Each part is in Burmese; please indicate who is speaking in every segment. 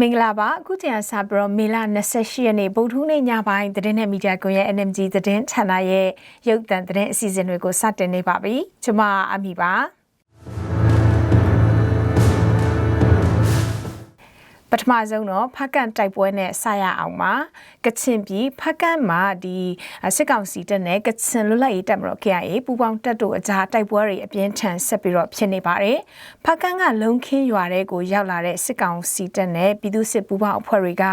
Speaker 1: မင်္ဂလာပါအခုချိန်ကစပြီးတော့မေလ28ရက်နေ့ဗုဒ္ဓဟူးနေ့ညပိုင်းသတင်းနဲ့မီဒီယာကွန်ရဲ့ NMG သတင်းဌာနရဲ့ရုပ်သံသတင်းအစီအစဉ်တွေကိုစတင်နေပါပြီကျွန်မအမီပါ ပထမဆုံးတော့ဖကန့်တိုက်ပွဲနဲ့ဆရအောင်ပါကချင်ပြည်ဖကန့်မှာဒီစစ်ကောင်စီတပ်နဲ့ကချင်လွတ်လပ်ရေးတပ်မတော် KIA ပူးပေါင်းတပ်တို့အကြားတိုက်ပွဲတွေအပြင်းထန်ဆက်ပြီးတော့ဖြစ်နေပါတယ်ဖကန့်ကလုံခင်းရွာတဲ့ကိုရောက်လာတဲ့စစ်ကောင်စီတပ်နဲ့ပြည်သူစစ်ပူးပေါင်းအဖွဲ့တွေက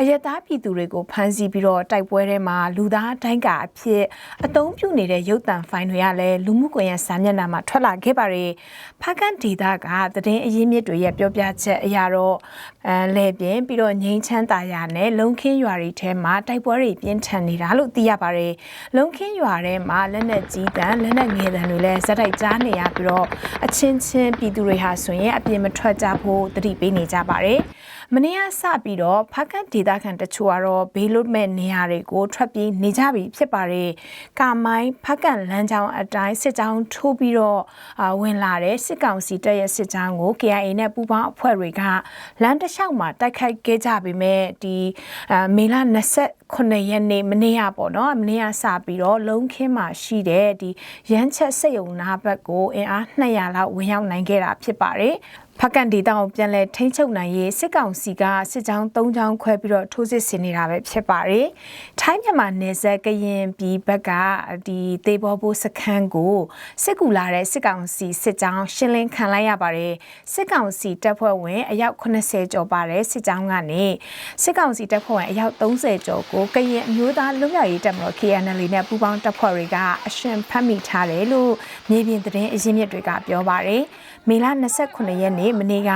Speaker 1: အယက်သားပြည်သူတွေကိုဖမ်းဆီးပြီးတော့တိုက်ပွဲထဲမှာလူသားတိုင်းကအဖြစ်အုံပြုနေတဲ့ရုပ်သံဖိုင်တွေကလည်းလူမှုကွန်ရက်စာမျက်နှာမှာထွက်လာခဲ့ပါတယ်ဖကန့်ဒေတာကသတင်းအရင်းမြစ်တွေရဲ့ပြောပြချက်အရတော့အဲလဲပြင်းပြီးတော့ငိမ့်ချမ်းတာယာနဲ့လုံခင်းရွာတွေထဲမှာတိုက်ပွဲတွေပြင်းထန်နေတာလို့သိရပါတယ်။လုံခင်းရွာထဲမှာလက်နက်ကြီးတန်းလက်နက်ငယ်တန်းတွေလည်းဇက်တိုက်ကြားနေရပြီးတော့အချင်းချင်းပြည်သူတွေဟာဆိုရင်အပြင်မထွက်ကြဖို့တတိပေးနေကြပါတယ်။မနေ့ကစပြီးတော့ဖကတ်ဒေတာခန်တချို့ကတော့ဘေးလွတ်မဲ့နေရာတွေကိုထွက်ပြေးနေကြပြီဖြစ်ပါတယ်။ကာမိုင်းဖကတ်လမ်းကြောင်းအတိုင်းစစ်ကြောင်းထိုးပြီးတော့ဝင်လာတဲ့စစ်ကောင်စီတပ်ရဲ့စစ်ကြောင်းကို KIA နဲ့ပူးပေါင်းအဖွဲ့တွေကလမ်းတစ်လျှောက်မှာတိုက်ခိုက်ခဲ့ကြပေမဲ့ဒီမေလ29ရက်နေ့မနေ့ကပေါ့နော်မနေ့ကစပြီးတော့လုံးခင်းမှာရှိတဲ့ဒီရမ်းချက်စိတ်ုံနာဘက်ကိုအင်အား200လောက်ဝင်ရောက်နိုင်ခဲ့တာဖြစ်ပါတယ် ဖကန်ဒေတာကိုပြန်လဲထိန်းချုပ်နိုင်ရေးစစ်ကောင်စီကစစ်ကြောင်း၃ကြောင်းခွဲပြီးတော့ထိုးစစ်ဆင်နေတာပဲဖြစ်ပါတယ်။ထိုင်းမြန်မာနယ်စပ်ကရင်ပြည်ဘက်ကဒီသေဘောဘိုးစခန်းကိုစစ်ကူလာတဲ့စစ်ကောင်စီစစ်ကြောင်းရှင်းလင်းခံလိုက်ရပါတယ်။စစ်ကောင်စီတပ်ဖွဲ့ဝင်အယောက်80ကျော်ပါတဲ့စစ်ကြောင်းကနေစစ်ကောင်စီတပ်ဖွဲ့ဝင်အယောက်30ကျော်ကိုကရင်အမျိုးသားလူမျိုးရေးတပ်မတော် KNL နဲ့ပူးပေါင်းတပ်ဖွဲ့တွေကအရှင်ဖမ်းမိထားတယ်လို့မြေပြင်သတင်းအရင်းမြစ်တွေကပြောပါတယ်။မေလ29ရက်နေ့မနေ့က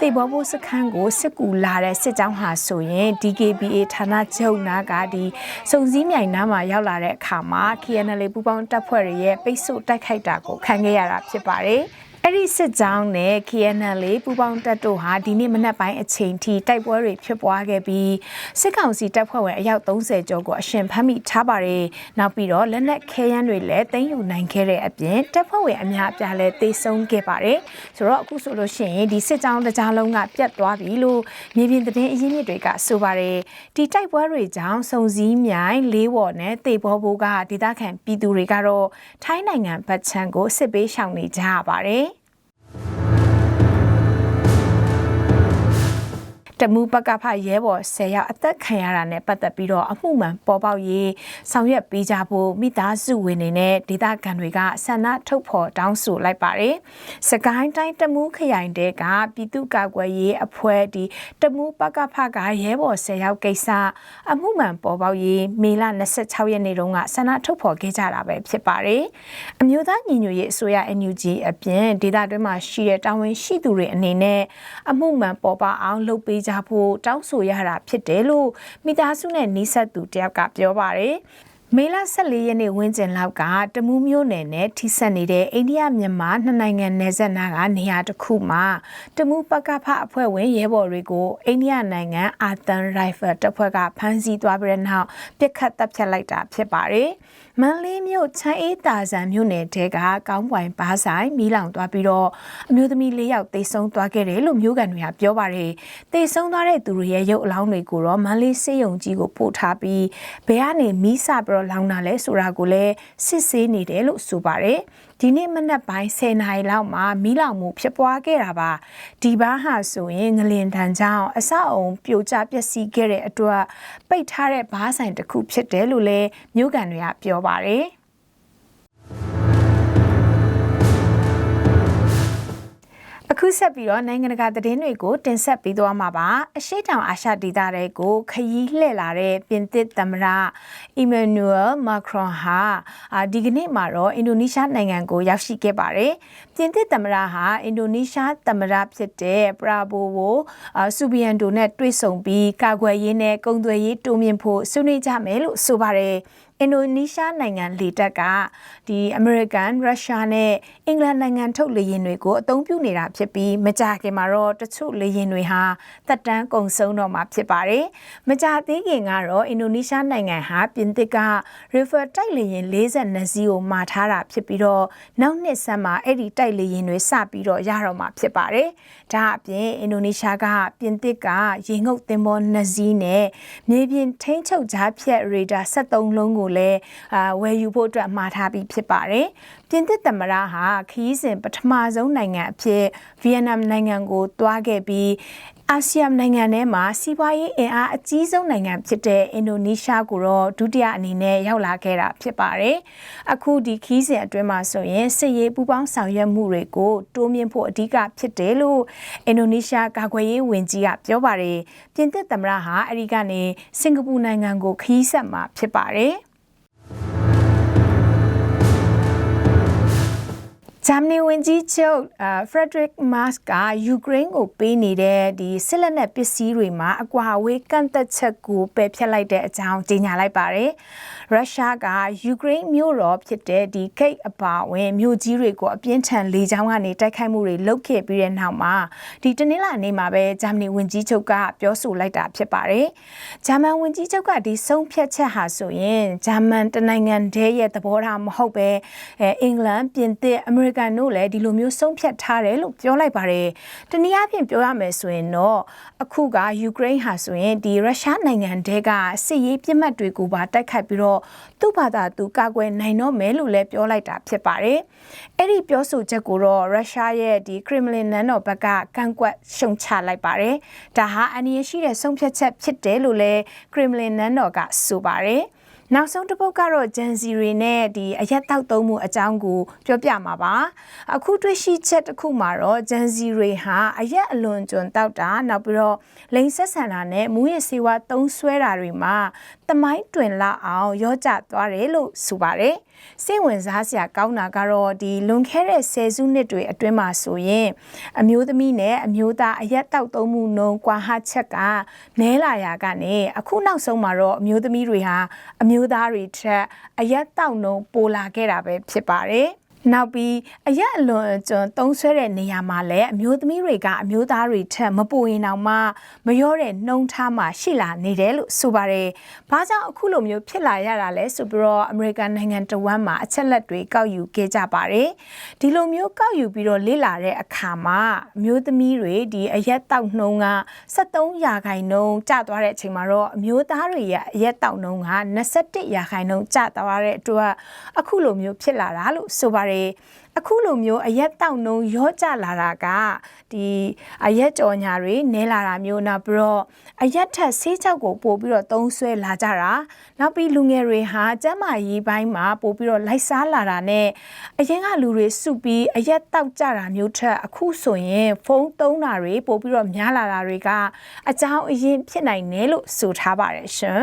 Speaker 1: တေဘောဘိုးစခန်းကိုစစ်ကူလာတဲ့စစ်ကြောင်းဟာဆိုရင် DKBA ဌာနချုပ်နာကဒီစုံစည်းမြိုင်နားမှာရောက်လာတဲ့အခါမှာ KNL ပူပေါင်းတပ်ဖွဲ့တွေရဲ့ပိတ်ဆို့တိုက်ခိုက်တာကိုခံခဲ့ရတာဖြစ်ပါတယ်။ အဲ့ဒီစစ်ကြောင်းနဲ့ KNL ပူပေါင်းတပ်တို့ဟာဒီနေ့မနက်ပိုင်းအချိန်ထိတိုက်ပွဲတွေဖြစ်ပွားခဲ့ပြီးစစ်ကောင်စီတပ်ဖွဲ့ဝင်အယောက်30ကျော်ကိုအရှင်ဖမ်းမိထားပါတယ်။နောက်ပြီးတော့လက်နက်ခဲယမ်းတွေလည်းသိမ်းယူနိုင်ခဲ့တဲ့အပြင်တပ်ဖွဲ့ဝင်အများအပြားလည်းတေဆုံးခဲ့ပါတယ်။ဆိုတော့အခုဆိုလို့ရှိရင်ဒီစစ်ကြောင်းတစ်ကြားလုံးကပြတ်သွားပြီလို့မြေပြင်သတင်းအရင်းမြစ်တွေကဆိုပါတယ်။ဒီတိုက်ပွဲတွေကြောင့်စုံစည်းမြိုင်လေးဝေါ်နဲ့တေဘောဘိုးကဒေသခံပြည်သူတွေကတော့ထိုင်းနိုင်ငံဗတ်ချန်ကိုစစ်ပေးရှောင်နေကြရပါတယ်။ တမူပကဖရဲဘော်10ယောက်အသက်ခံရတာနဲ့ပတ်သက်ပြီးတော့အမှုမှန်ပေါ်ပေါက်ရေးဆောင်ရွက်ပေးကြဖို့မိသားစုဝင်တွေနဲ့ဒေသခံတွေကဆန္ဒထုတ်ဖော်တောင်းဆိုလိုက်ပါတယ်။စကိုင်းတိုင်းတမူခရိုင်တဲကပြည်သူ့ကာကွယ်ရေးအဖွဲ့ဒီတမူပကဖကရဲဘော်10ယောက်ကိစ္စအမှုမှန်ပေါ်ပေါက်ရေးမေလ26ရက်နေ့တုန်းကဆန္ဒထုတ်ဖော်ခဲ့ကြတာပဲဖြစ်ပါတယ်။အမျိုးသားညီညွတ်ရေးအစိုးရ NUG အပြင်ဒေသတွင်းမှာရှိတဲ့တာဝန်ရှိသူတွေအနေနဲ့အမှုမှန်ပေါ်ပေါက်အောင်လုပ်ပေးကြဖို့တောင်းဆိုရတာဖြစ်တယ်လို့မိသားစုနဲ့နှိဆက်သူတယောက်ကပြောပါတယ်မေလ14ရက်နေ့ဝင်းကျင်လောက်ကတမူးမျိုးနယ်နဲ့ထိစပ်နေတဲ့အိန္ဒိယမြန်မာနှစ်နိုင်ငံနယ်စပ်နာကနေရာတစ်ခုမှာတမူးပကဖအဖွဲ့ဝင်ရဲဘော်တွေကိုအိန္ဒိယနိုင်ငံအာသန်ရိုင်ဖယ်တပ်ဖွဲ့ကဖမ်းဆီးသွားပြီးတဲ့နောက်ပြစ်ခတ်တပ်ဖြတ်လိုက်တာဖြစ်ပါတယ်။ မန်လေးမြို့ချမ်းအေးတာဇံမြို့နယ်တဲကကောင်းပွိုင်ဘားဆိုင်မီးလောင်သွားပြီးတော့အမျိုးသမီး၄ယောက်သေဆုံးသွားခဲ့တယ်လို့မြို့ကန်တွေကပြောပါတယ်။သေဆုံးသွားတဲ့သူတွေရဲ့ရုပ်အလောင်းတွေကိုတော့မန်လေးစေယုံကြီးကိုပို့ထားပြီးဘယ်ကနေမီးစပြီးတော့လောင်တာလဲဆိုတာကိုလည်းစစ်ဆေးနေတယ်လို့ဆိုပါတယ်။ ဒီနေ့မနက်ပိုင်း10နာရီလောက်မှာမီးလောင်မှုဖြစ်ပွားခဲ့တာပါဒီဘားဟာဆိုရင်ငလင်တန်ကြောင့်အဆောက်အုံပြိုကျပျက်စီးခဲ့တဲ့အတွက်ပိတ်ထားတဲ့ဘားဆိုင်တစ်ခုဖြစ်တယ်လို့လည်းမြို့ကန်တွေကပြောပါတယ် ခုဆက်ပြီးတော့နိုင်ငံတကာသတင်းတွေကိုတင်ဆက်ပေးသွားမှာပါအရှိတောင်အာရှဒေသတွေကိုခရီးလှည့်လာတဲ့ပြင်သစ်သမ္မတအီမန်နူအယ်မာခရွန်ဟာဒီကနေ့မှာတော့အင်ဒိုနီးရှားနိုင်ငံကိုရောက်ရှိခဲ့ပါတယ်ပြင်သစ်သမ္မတဟာအင်ဒိုနီးရှားသမ္မတဖြစ်တဲ့ပရာဘိုဝိုဆူဘီယန်ဒိုနဲ့တွေ့ဆုံပြီးကာကွယ်ရေးနဲ့ကုန်သွယ်ရေးတိုးမြှင့်ဖို့ဆွေးနွေးကြမယ်လို့ဆိုပါတယ် အင်ဒိုနီးရှားနိုင်ငံလေတပ်ကဒီအမေရိကန်ရုရှားနဲ့အင်္ဂလန်နိုင်ငံထုတ်လေယာဉ်တွေကိုအသုံးပြုနေတာဖြစ်ပြီးမကြာခင်မှာတော့တချို့လေယာဉ်တွေဟာသက်တမ်းကုန်ဆုံးတော့မှာဖြစ်ပါတယ်။မကြာသေးခင်ကတော့အင်ဒိုနီးရှားနိုင်ငံဟာပြင်သစ်က River တိုက်လေယာဉ်42စီးကိုမှာထားတာဖြစ်ပြီးတော့နောက်နှစ်ဆန်းမှာအဲ့ဒီတိုက်လေယာဉ်တွေစပြီးတော့ရတော့မှာဖြစ်ပါတယ်။ဒါအပြင်အင်ဒိုနီးရှားကပြင်သစ်ကရေငုပ်သင်္ဘော2စီးနဲ့မြေပြင်ထိန်းချုပ်ကြားဖြတ်ရေဒါ73လုံးကိုလည်းအာဝယ်ယူဖို့အတွက်မှာထားပြီးဖြစ်ပါတယ်။ပြင်သစ်သမ္မတဟာခရီးစဉ်ပထမဆုံးနိုင်ငံအဖြစ်ဗီယက်နမ်နိုင်ငံကိုတွားခဲ့ပြီးအာဆီယံနိုင်ငံထဲမှာစီးပွားရေးအင်အားအကြီးဆုံးနိုင်ငံဖြစ်တဲ့အင်ဒိုနီးရှားကိုတော့ဒုတိယအနေနဲ့ရောက်လာခဲ့တာဖြစ်ပါတယ်။အခုဒီခီးစဉ်အတွင်းမှာဆိုရင်စစ်ရေးပူးပေါင်းဆောင်ရွက်မှုတွေကိုတိုးမြှင့်ဖို့အဓိကဖြစ်တယ်လို့အင်ဒိုနီးရှားကာကွယ်ရေးဝန်ကြီးကပြောပါတယ်။ပြင်သစ်သမ္မတဟာအဲဒီကနေစင်ကာပူနိုင်ငံကိုခီးဆက်မှာဖြစ်ပါတယ်။ ဂျာမနီဝန်ကြီးချုပ်ဖရက်ဒရစ်မတ်ကယူကရိန်းကိုပေးနေတဲ့ဒီစစ်လက်နက်ပစ္စည်းတွေမှာအကွာအဝေးကန့်သက်ချက်ကိုပယ်ဖျက်လိုက်တဲ့အကြောင်းကြေညာလိုက်ပါတယ်။ရုရှားကယူကရိန်းမြို့တော်ဖြစ်တဲ့ဒီကိတ်အပါဝင်မြို့ကြီးတွေကိုအပြင်းထန်လေကြောင်းကနေတိုက်ခိုက်မှုတွေလုပ်ခဲ့ပြီးတဲ့နောက်မှာဒီတနင်္လာနေ့မှာပဲဂျာမနီဝန်ကြီးချုပ်ကပြောဆိုလိုက်တာဖြစ်ပါတယ်။ဂျာမန်ဝန်ကြီးချုပ်ကဒီဆုံးဖြတ်ချက်ဟာဆိုရင်ဂျာမန်တနိုင်ငံတည်းရဲ့သဘောထားမဟုတ်ပဲအဲအင်္ဂလန်ပြင်သစ်အမေရိကန်တို့လည်းဒီလိုမျိုးဆုံးဖြတ်ထားတယ်လို့ပြောလိုက်ပါတယ်။တနည်းအားဖြင့်ပြောရမယ်ဆိုရင်တော့အခုကယူကရိန်းဟာဆိုရင်ဒီရုရှားနိုင်ငံတည်းကစစ်ရေးပြစ်မှတ်တွေကိုပါတိုက်ခိုက်ပြီးတော့သူ့ဘာသာသူကာကွယ်နိုင်တော့မယ်လို့လည်းပြောလိုက်တာဖြစ်ပါတယ်။အဲ့ဒီပြောဆိုချက်ကိုတော့ရုရှားရဲ့ဒီခရမလင်နန်းတော်ဘက်ကကန့်ကွက်ရှုံချလိုက်ပါတယ်။ဒါဟာအန္တရာယ်ရှိတဲ့ဆုံးဖြတ်ချက်ဖြစ်တယ်လို့လည်းခရမလင်နန်းတော်ကဆိုပါတယ်။ နောက်ဆုံးတစ်ပုတ်ကတော့ဂျန်စီရီနဲ့ဒီအရက်တောက်သုံးမှုအကြောင်းကိုပြောပြမှာပါအခုတွေ့ရှိချက်တစ်ခုမှာတော့ဂျန်စီရီဟာအရက်အလွန်ကျွံတောက်တာနောက်ပြီးတော့လိန်ဆက်ဆန်တာနဲ့မူးယစ်ဆေးဝါးသုံးဆွဲတာတွေမှာတမိုင်းတွင်လောက်အောင်ရော့ကျသွားတယ်လို့ဆိုပါတယ်စိတ်ဝင်စားစရာကောင်းတာကတော့ဒီလွန်ခဲ့တဲ့ဆယ်စုနှစ်တွေအတွင်းမှာဆိုရင်အမျိုးသမီးနဲ့အမျိုးသားအရက်တောက်သုံးမှုနှုန်းကွာဟချက်ကနဲလာရာကနေအခုနောက်ဆုံးမှာတော့အမျိုးသမီးတွေဟာအမျိုးသားတွေထက်အရက်တောက်နှုန်းပိုလာခဲ့တာပဲဖြစ်ပါတယ်။ နောက်ပြီးအရက်အလွန်အကျွံသုံးဆွဲတဲ့နေရာမှာလည်းအမျိုးသမီးတွေကအမျိုးသားတွေထက်မပူရင်တောင်မှမရောတဲ့နှုံထားမှရှိလာနေတယ်လို့ဆိုပါတယ်။ဘာကြောင့်အခုလိုမျိုးဖြစ်လာရတာလဲဆိုပြီးတော့အမေရိကန်နိုင်ငံတဝမ်းမှာအချက်လက်တွေကောက်ယူခဲ့ကြပါတယ်။ဒီလိုမျိုးကောက်ယူပြီးတော့လေ့လာတဲ့အခါမှာအမျိုးသမီးတွေဒီအရက်တောက်နှုံက73ရာခိုင်နှုန်းကျသွားတဲ့အချိန်မှာတော့အမျိုးသားတွေရဲ့အရက်တောက်နှုံက21ရာခိုင်နှုန်းကျသွားတဲ့အတွက်အခုလိုမျိုးဖြစ်လာတာလို့ဆိုပါတယ်ပါတယ်အခုလိုမျိုးအရက်တောက်နှုံရော့ကျလာတာကဒီအရက်ကြော်ညာတွေနဲလာတာမျိုးနောက်ပြီးတော့အရက်ထက်ဆေးချောက်ကိုပို့ပြီးတော့သုံးဆွဲလာကြတာနောက်ပြီးလူငယ်တွေဟာကျမ်းမာရေးပိုင်းမှာပို့ပြီးတော့လိုက်စားလာတာနဲ့အရင်ကလူတွေစုပြီးအရက်တောက်ကြတာမျိုးထက်အခုဆိုရင်ဖုန်းသုံးတာတွေပို့ပြီးတော့များလာတာတွေကအကြောင်းအရင်ဖြစ်နိုင်တယ်လို့ဆိုထားပါတယ်ရှင်